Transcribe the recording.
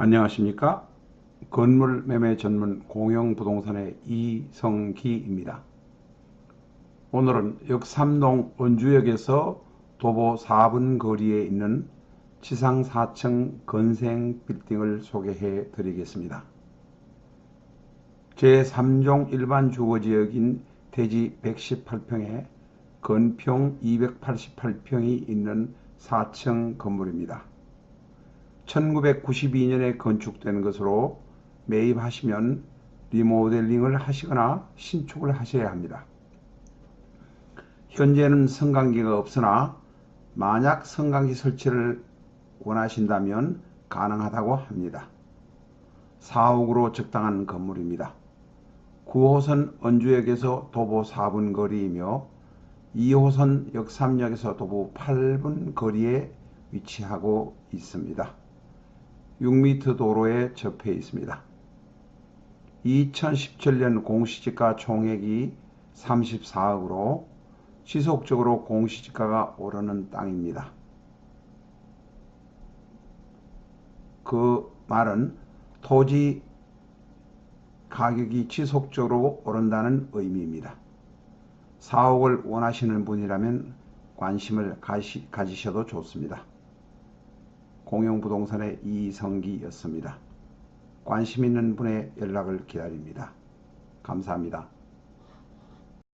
안녕하십니까? 건물 매매 전문 공영부동산의 이성기입니다. 오늘은 역삼동 원주역에서 도보 4분 거리에 있는 지상 4층 건생 빌딩을 소개해 드리겠습니다. 제3종 일반 주거지역인 대지 118평에 건평 288평이 있는 4층 건물입니다. 1992년에 건축된 것으로 매입하시면 리모델링을 하시거나 신축을 하셔야 합니다. 현재는 성강기가 없으나 만약 성강기 설치를 원하신다면 가능하다고 합니다. 4옥으로 적당한 건물입니다. 9호선 언주역에서 도보 4분 거리이며 2호선 역삼역에서 도보 8분 거리에 위치하고 있습니다. 6m 도로에 접해 있습니다. 2017년 공시지가 총액이 34억으로 지속적으로 공시지가가 오르는 땅입니다. 그 말은 토지 가격이 지속적으로 오른다는 의미입니다. 4억을 원하시는 분이라면 관심을 가시, 가지셔도 좋습니다. 공영부동산의 이성기였습니다. 관심 있는 분의 연락을 기다립니다. 감사합니다.